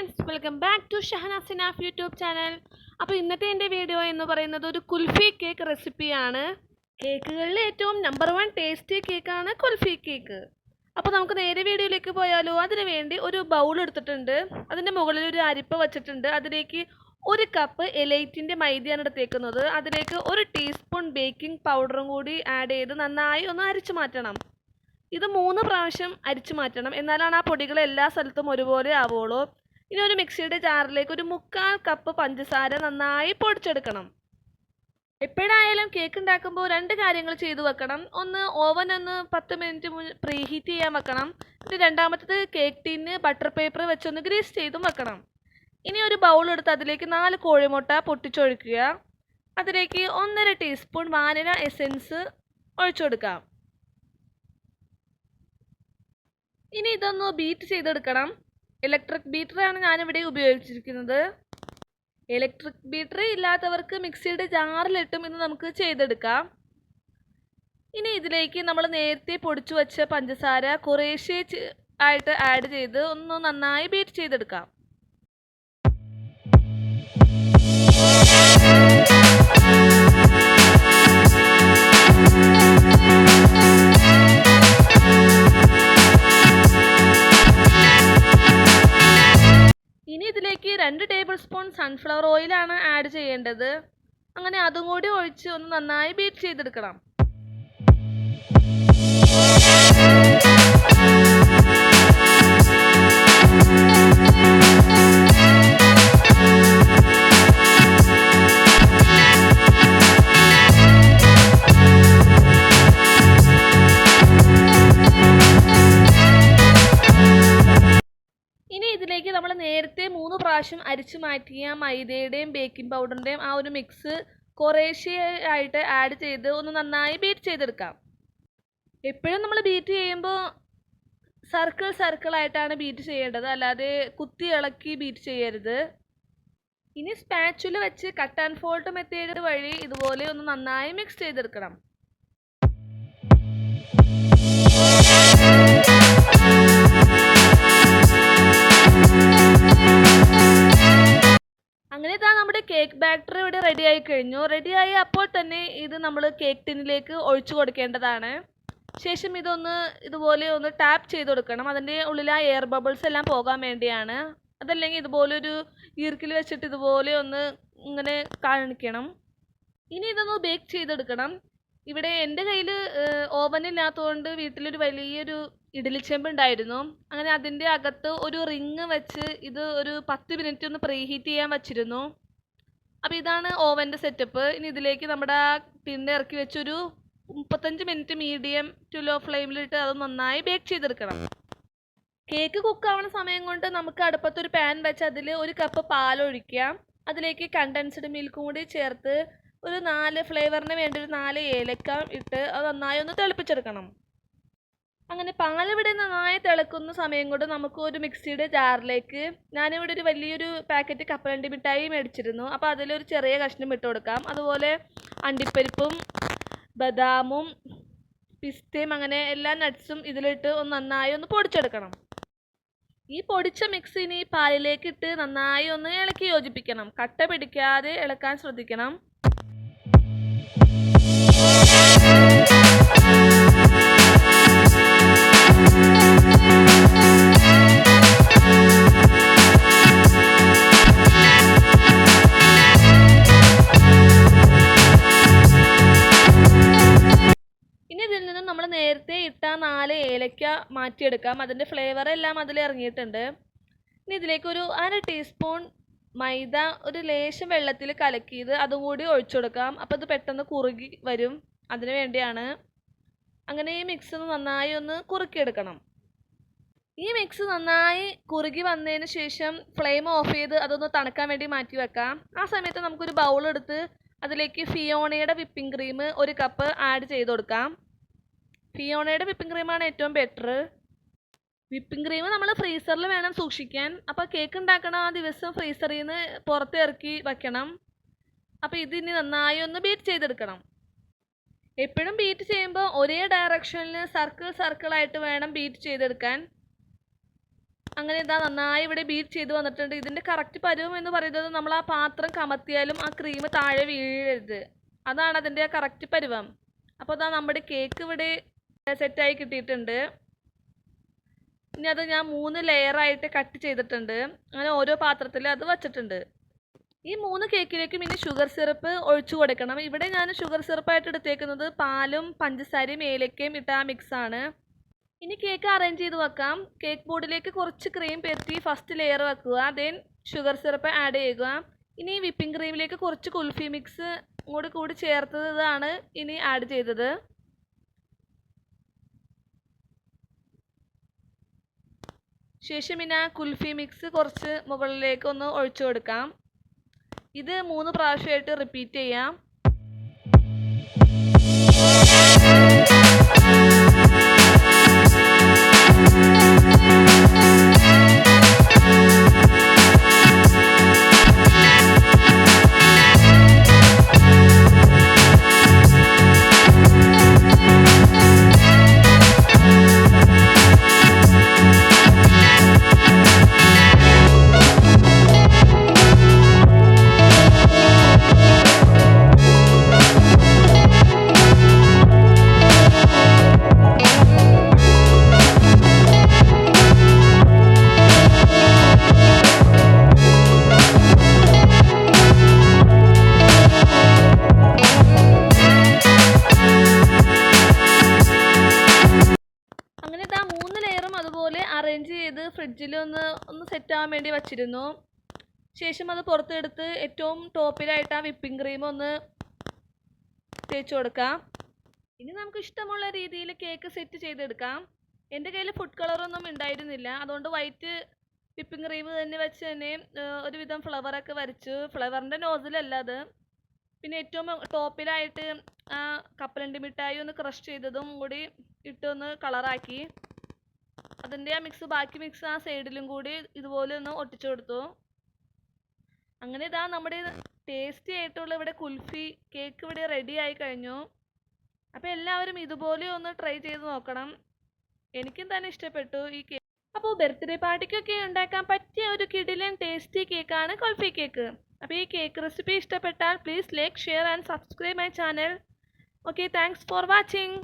Friends welcome back to Shahana Sinaf YouTube channel അപ്പോൾ ഇന്നത്തെ എന്റെ വീഡിയോ എന്ന് പറയുന്നത് ഒരു കുൽഫി കേക്ക് റെസിപ്പിയാണ് കേക്കുകളിൽ ഏറ്റവും നമ്പർ വൺ ടേസ്റ്റി കേക്കാണ് കുൽഫി കേക്ക് അപ്പോൾ നമുക്ക് നേരെ വീഡിയോയിലേക്ക് പോയാലോ? അതിന് വേണ്ടി ഒരു ബൗൾ എടുത്തിട്ടുണ്ട്. അതിന്റെ മുകളിൽ ഒരു അരിപ്പ വെച്ചിട്ടുണ്ട്. അതിലേക്ക് ഒരു കപ്പ് എലൈറ്റിന്റെ മൈദയാണ് എടുത്തേക്കുന്നത്. അതിലേക്ക് ഒരു ടീസ്പൂൺ ബേക്കിംഗ് പൗഡറും കൂടി ആഡ് ചെയ്ത് നന്നായി ഒന്ന് അരിച്ചു മാറ്റണം. ഇത് മൂന്ന് പ്രാവശ്യം അരിച്ചു മാറ്റണം. എന്നാലാണ് ആ പൊടികൾ എല്ലാ സ്ഥലത്തും ഒരുപോലെ ആവുള്ളൂ. ഇനി ഒരു മിക്സിയുടെ ജാറിലേക്ക് ഒരു മുക്കാൽ കപ്പ് പഞ്ചസാര നന്നായി പൊടിച്ചെടുക്കണം. എപ്പോഴായാലും കേക്ക് ഉണ്ടാക്കുമ്പോൾ രണ്ട് കാര്യങ്ങൾ ചെയ്തു വെക്കണം. ഒന്ന് ഓവൻ ഒന്ന് പത്ത് മിനിറ്റ് പ്രീ ഹീറ്റ് ചെയ്യാൻ വെക്കണം. പിന്നെ രണ്ടാമത്തത് കേക്ക് ടീന് ബട്ടർ പേപ്പർ വെച്ചൊന്ന് ഗ്രീസ് ചെയ്തും വെക്കണം. ഇനി ഒരു ബൗൾ എടുത്ത് അതിലേക്ക് നാല് കോഴിമുട്ട പൊട്ടിച്ചൊഴിക്കുക. അതിലേക്ക് ഒന്നര ടീസ്പൂൺ വാനില എസെൻസ് ഒഴിച്ചു കൊടുക്കാം ഇനി ഇതൊന്ന് ബീറ്റ് ചെയ്തെടുക്കണം. ഇലക്ട്രിക് ബീറ്ററാണ് ഞാനിവിടെ ഉപയോഗിച്ചിരിക്കുന്നത്. ഇലക്ട്രിക് ബീറ്റർ ഇല്ലാത്തവർക്ക് മിക്സിയുടെ ജാറിലിട്ടും ഇത് നമുക്ക് ചെയ്തെടുക്കാം. ഇനി ഇതിലേക്ക് നമ്മൾ നേരത്തെ പൊടിച്ചു വച്ച പഞ്ചസാര കുറേശ്ശെ ആയിട്ട് ആഡ് ചെയ്ത് ഒന്ന് നന്നായി ബീറ്റ് ചെയ്തെടുക്കാം. രണ്ട് ടേബിൾ സ്പൂൺ സൺഫ്ലവർ ഓയിലാണ് ആഡ് ചെയ്യേണ്ടത്. അങ്ങനെ അതും കൂടി ഒഴിച്ച് ഒന്ന് നന്നായി ബീറ്റ് ചെയ്തെടുക്കണം. പ്രാവശ്യം അരിച്ചു മാറ്റിയ മൈദയുടെയും ബേക്കിംഗ് പൗഡറിന്റെയും ആ ഒരു മിക്സ് കുറേശ്ശെയായിട്ട് ആഡ് ചെയ്ത് ഒന്ന് നന്നായി ബീറ്റ് ചെയ്തെടുക്കാം. എപ്പോഴും നമ്മൾ ബീറ്റ് ചെയ്യുമ്പോൾ സർക്കിൾ ആയിട്ടാണ് ബീറ്റ് ചെയ്യേണ്ടത്. അല്ലാതെ കുത്തി ഇളക്കി ബീറ്റ് ചെയ്യരുത്. ഇനി സ്പാച്ചുല വെച്ച് കട്ട് ആൻഡ് ഫോൾട്ട് മെത്തേഡ് വഴി ഇതുപോലെ ഒന്ന് നന്നായി മിക്സ് ചെയ്തെടുക്കണം. കേക്ക് ബാറ്റർ ഇവിടെ റെഡി ആയി കഴിഞ്ഞു. റെഡിയായി അപ്പോൾ തന്നെ ഇത് നമ്മൾ കേക്ക് ടിന്നിലേക്ക് ഒഴിച്ചു കൊടുക്കേണ്ടതാണ്. ശേഷം ഇതൊന്ന് ഇതുപോലെ ഒന്ന് ടാപ്പ് ചെയ്ത് കൊടുക്കണം. അതിന്റെ ഉള്ളിൽ ആ എയർ ബബിൾസ് എല്ലാം പോകാൻ വേണ്ടിയാണ്. അതല്ലെങ്കിൽ ഇതുപോലെ ഒരു ഈർക്കിൽ വെച്ചിട്ട് ഇതുപോലെ ഒന്ന് ഇങ്ങനെ കാണിക്കണം. ഇനി ഇതൊന്ന് ബേക്ക് ചെയ്തെടുക്കണം. ഇവിടെ എന്റെ കയ്യിൽ ഓവൻ ഇല്ലാത്തതുകൊണ്ട് വീട്ടിലൊരു വലിയൊരു ഇഡലിച്ചെമ്പ് ഉണ്ടായിരുന്നു. അങ്ങനെ അതിന്റെ അകത്ത് ഒരു റിങ് വെച്ച് ഇത് ഒരു പത്ത് മിനിറ്റ് ഒന്ന് പ്രീഹീറ്റ് ചെയ്യാൻ വച്ചിരുന്നു. അപ്പോൾ ഇതാണ് ഓവന്റെ സെറ്റപ്പ്. ഇനി ഇതിലേക്ക് നമ്മുടെ ആ ടിന്ന് ഇറക്കി വെച്ചൊരു മുപ്പത്തഞ്ച് മിനിറ്റ് മീഡിയം ടു ലോ ഫ്ലെയിമിലിട്ട് അത് നന്നായി ബേക്ക് ചെയ്തെടുക്കണം. കേക്ക് കുക്കാവണ സമയം കൊണ്ട് നമുക്ക് അടുപ്പത്തൊരു പാൻ വെച്ച് അതിൽ ഒരു കപ്പ് പാലൊഴിക്കാം. അതിലേക്ക് കണ്ടൻസ്ഡ് മിൽക്കും കൂടി ചേർത്ത് ഒരു നാല് ഫ്ലേവറിന് വേണ്ടി ഒരു നാല് ഏലക്ക ഇട്ട് അത് നന്നായി ഒന്ന് തിളപ്പിച്ചെടുക്കണം. അങ്ങനെ പാലിവിടെ നന്നായി തിളക്കുന്ന സമയം കൊണ്ട് നമുക്ക് ഒരു മിക്സിയുടെ ജാറിലേക്ക് ഞാനിവിടെ ഒരു വലിയൊരു പാക്കറ്റ് കപ്പലണ്ടി മിഠായി മേടിച്ചിരുന്നു. അപ്പോൾ അതിലൊരു ചെറിയ കഷ്ണം ഇട്ട് കൊടുക്കാം. അതുപോലെ അണ്ടിപ്പരിപ്പും ബദാമും പിസ്തയും അങ്ങനെ എല്ലാ നട്ട്സും ഇതിലിട്ട് ഒന്ന് നന്നായി ഒന്ന് പൊടിച്ചെടുക്കണം. ഈ പൊടിച്ച മിക്സ് ഇനി പാലിലേക്ക് ഇട്ട് നന്നായി ഒന്ന് ഇളക്കി യോജിപ്പിക്കണം. കട്ട പിടിക്കാതെ ഇളക്കാൻ ശ്രദ്ധിക്കണം. നേരത്തെ ഇട്ട നാല് ഏലക്ക മാറ്റിയെടുക്കാം. അതിന്റെ ഫ്ലേവർ എല്ലാം അതിൽ ഇറങ്ങിയിട്ടുണ്ട്. ഇനി ഇതിലേക്ക് ഒരു അര ടീസ്പൂൺ മൈദ ഒരു ലേശം വെള്ളത്തിൽ കലക്കിയത് അതും കൂടി ഒഴിച്ചു കൊടുക്കാം. അപ്പോൾ അത് പെട്ടെന്ന് കുറുകി വരും അതിന് വേണ്ടിയാണ്. അങ്ങനെ ഈ മിക്സ് നന്നായി ഒന്ന് കുറുക്കിയെടുക്കണം. ഈ മിക്സ് നന്നായി കുറുകി വന്നതിന് ശേഷം ഫ്ലെയിം ഓഫ് ചെയ്ത് അതൊന്ന് തണുക്കാൻ വേണ്ടി മാറ്റി വെക്കാം. ആ സമയത്ത് നമുക്കൊരു ബൗൾ എടുത്ത് അതിലേക്ക് ഫിയോണയുടെ വിപ്പിംഗ് ക്രീം ഒരു കപ്പ് ആഡ് ചെയ്ത് കൊടുക്കാം. ഫിയോണയുടെ വിപ്പിംഗ് ക്രീമാണ് ഏറ്റവും ബെറ്റർ വിപ്പിംഗ് ക്രീം നമ്മൾ ഫ്രീസറിൽ വേണം സൂക്ഷിക്കാൻ. അപ്പോൾ കേക്ക് ഉണ്ടാക്കണ ആ ദിവസം ഫ്രീസറിൽ നിന്ന് പുറത്ത് ഇറക്കി വെക്കണം. അപ്പോൾ ഇതിനി നന്നായി ഒന്ന് ബീറ്റ് ചെയ്തെടുക്കണം. എപ്പോഴും ബീറ്റ് ചെയ്യുമ്പോൾ ഒരേ ഡയറക്ഷനിൽ സർക്കിൾ സർക്കിളായിട്ട് വേണം ബീറ്റ് ചെയ്തെടുക്കാൻ. അങ്ങനെ ഇതാ നന്നായി ഇവിടെ ബീറ്റ് ചെയ്ത് വന്നിട്ടുണ്ട്. ഇതിന്റെ കറക്റ്റ് പരുവം എന്ന് പറയുന്നത് നമ്മൾ ആ പാത്രം കമത്തിയാലും ആ ക്രീം താഴെ വീഴരുത്. അതാണ് അതിന്റെ കറക്റ്റ് പരുവം. അപ്പോൾ അതാ നമ്മുടെ കേക്ക് ഇവിടെ സെറ്റായി കിട്ടിയിട്ടുണ്ട്. ഇനി അത് ഞാൻ മൂന്ന് ലെയറായിട്ട് കട്ട് ചെയ്തിട്ടുണ്ട്. അങ്ങനെ ഓരോ പാത്രത്തിൽ അത് വച്ചിട്ടുണ്ട്. ഈ മൂന്ന് കേക്കിലേക്കും ഇനി ഷുഗർ സിറപ്പ് ഒഴിച്ചു കൊടുക്കണം. ഇവിടെ ഞാൻ ഷുഗർ സിറപ്പായിട്ട് എടുത്തേക്കുന്നത് പാലും പഞ്ചസാരയും ഏലക്കയും ഇട്ട ആ മിക്സാണ് ഇനി കേക്ക് അറേഞ്ച് ചെയ്ത് വെക്കാം. കേക്ക് ബോർഡിലേക്ക് കുറച്ച് ക്രീം പെരുത്തി ഫസ്റ്റ് ലെയർ വെക്കുക. ദെൻ ഷുഗർ സിറപ്പ് ആഡ് ചെയ്യുക. ഇനി വിപ്പിംഗ് ക്രീമിലേക്ക് കുറച്ച് കുൽഫി മിക്സ് കൂടി കൂടി ചേർത്തതാണ് ഇനി ആഡ് ചെയ്തത്. ശേഷം പിന്നെ ആ കുൽഫി മിക്സ് കുറച്ച് മുകളിലേക്ക് ഒന്ന് ഒഴിച്ചു കൊടുക്കാം. ഇത് മൂന്ന് പ്രാവശ്യമായിട്ട് റിപ്പീറ്റ് ചെയ്യാം. അറേഞ്ച് ചെയ്ത് ഫ്രിഡ്ജിൽ ഒന്ന് ഒന്ന് സെറ്റ് ആവാൻ വേണ്ടി വച്ചിരുന്നു. ശേഷം അത് പുറത്തെടുത്ത് ഏറ്റവും ടോപ്പിലായിട്ട് ആ വിപ്പിംഗ് ക്രീം ഒന്ന് തേച്ച് കൊടുക്കാം. ഇനി നമുക്ക് ഇഷ്ടമുള്ള രീതിയിൽ കേക്ക് സെറ്റ് ചെയ്തെടുക്കാം. എന്റെ കയ്യിൽ ഫുഡ് കളറൊന്നും ഉണ്ടായിരുന്നില്ല. അതുകൊണ്ട് വൈറ്റ് വിപ്പിംഗ് ക്രീം തന്നെ വെച്ച് തന്നെ ഒരുവിധം ഫ്ലവറൊക്കെ വരച്ചു. ഫ്ലവറിന്റെ നോസിലല്ല അത്. പിന്നെ ഏറ്റവും ടോപ്പിലായിട്ട് ആ കപ്പലണ്ടി മിഠായി ഒന്ന് ക്രഷ് ചെയ്തതും കൂടി ഇട്ടൊന്ന് കളറാക്കി അതിന്റെ ആ മിക്സ് ബാക്കി മിക്സ് ആ സൈഡിലും കൂടി ഇതുപോലെ ഒന്ന് ഒട്ടിച്ചു കൊടുത്തു. അങ്ങനെ ഇതാ നമ്മുടെ ടേസ്റ്റി ആയിട്ടുള്ള ഇവിടെ കുൽഫി കേക്ക് ഇവിടെ റെഡി ആയി കഴിഞ്ഞു. അപ്പോൾ എല്ലാവരും ഇതുപോലെ ഒന്ന് ട്രൈ ചെയ്ത് നോക്കണം. എനിക്കും തന്നെ ഇഷ്ടപ്പെട്ടു ഈ കേക്ക് അപ്പോൾ ബർത്ത്ഡേ പാർട്ടിക്കൊക്കെ ഉണ്ടാക്കാൻ പറ്റിയ ഒരു കിടിലൻ ടേസ്റ്റി കേക്കാണ് കുൽഫി കേക്ക് അപ്പോൾ ഈ കേക്ക് റെസിപ്പി ഇഷ്ടപ്പെട്ടാൽ please like share and subscribe my channel okay thanks for watching